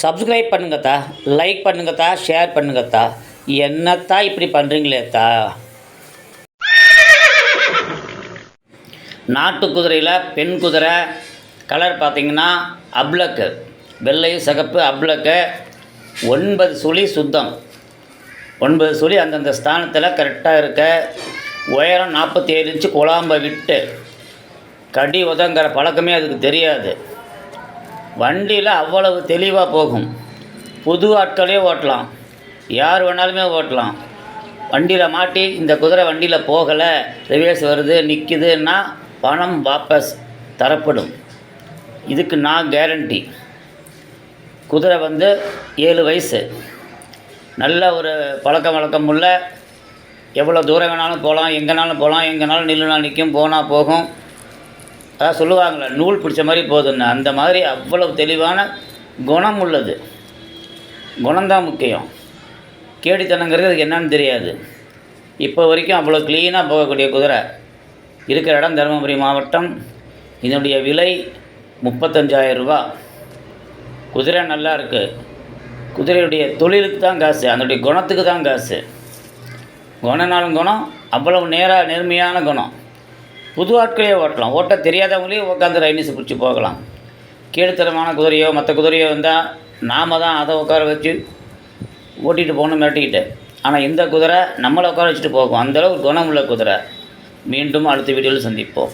Subscribe பண்ணுங்கத்தா like பண்ணுங்கத்தா share பண்ணுங்கத்தா என்னத்தா இப்படி பண்ணுறீங்களேத்தா நாட்டு குதிரையில் பெண் குதிரை கலர் பார்த்திங்கன்னா அப்ளக்கு வெள்ளை சிகப்பு அப்ளக்கு ஒன்பது சுழி சுத்தம். ஒன்பது சுழி அந்தந்த ஸ்தானத்தில் கரெக்டாக இருக்க. உயரம் நாற்பத்தி ஏழு இன்ச்சு குழாம்ப விட்டு. கடி உதங்கிற பழக்கமே அதுக்கு தெரியாது. வண்டியில் அவ்வளவு தெளிவாக போகும். புது ஆட்களே ஓட்டலாம். யார் வேணாலுமே ஓட்டலாம். வண்டியில் மாட்டி இந்த குதிரை வண்டியில் போகலை ரிவேஸ் வருது நிற்கிதுன்னா பணம் வாபஸ் தரப்படும். இதுக்கு நான் கேரண்டி குதிரை வந்து ஏழு வயசு. நல்ல ஒரு பழக்க வழக்கம் உள்ள எவ்வளோ தூரம் வேணாலும் போகலாம் எங்கேனாலும் போகலாம் எங்கேனாலும் நில்லுனா நிற்கும் போனால் போகும். அதான் சொல்லுவாங்களே நூல் பிடிச்ச மாதிரி போதுன்னு அந்த மாதிரி அவ்வளவு தெளிவான குணம் உள்ளது. குணம்தான் முக்கியம். கேடித்தனங்கிறது அதுக்கு என்னன்னு தெரியாது. இப்போ வரைக்கும் அவ்வளோ க்ளீனாக போகக்கூடிய குதிரை இருக்கிற இடம் தருமபுரி மாவட்டம். இதனுடைய விலை முப்பத்தஞ்சாயிரம் ரூபா. குதிரை நல்லா இருக்குது குதிரையுடைய தொழிலுக்கு தான் காசு அதனுடைய குணத்துக்கு தான் காசு. குணனாலும் குணம் அவ்வளவு நேராக நேர்மையான குணம். புது ஆட்களே ஓட்டலாம். ஓட்ட தெரியாதவங்களையும் உட்காந்து ரைனிஸ் பிடிச்சி போகலாம். கீழ்த்தரமான குதிரையோ மற்ற குதிரையோ வந்தால் நாம தான் அதை உட்கார வச்சு ஓட்டிகிட்டு போகணும் மிரட்டிக்கிட்டு. ஆனால் இந்த குதிரை நம்மளை உட்கார வச்சுட்டு போகும். அந்தளவு குணம் உள்ள குதிரை. மீண்டும் அடுத்த வீடியோவில் சந்திப்போம்.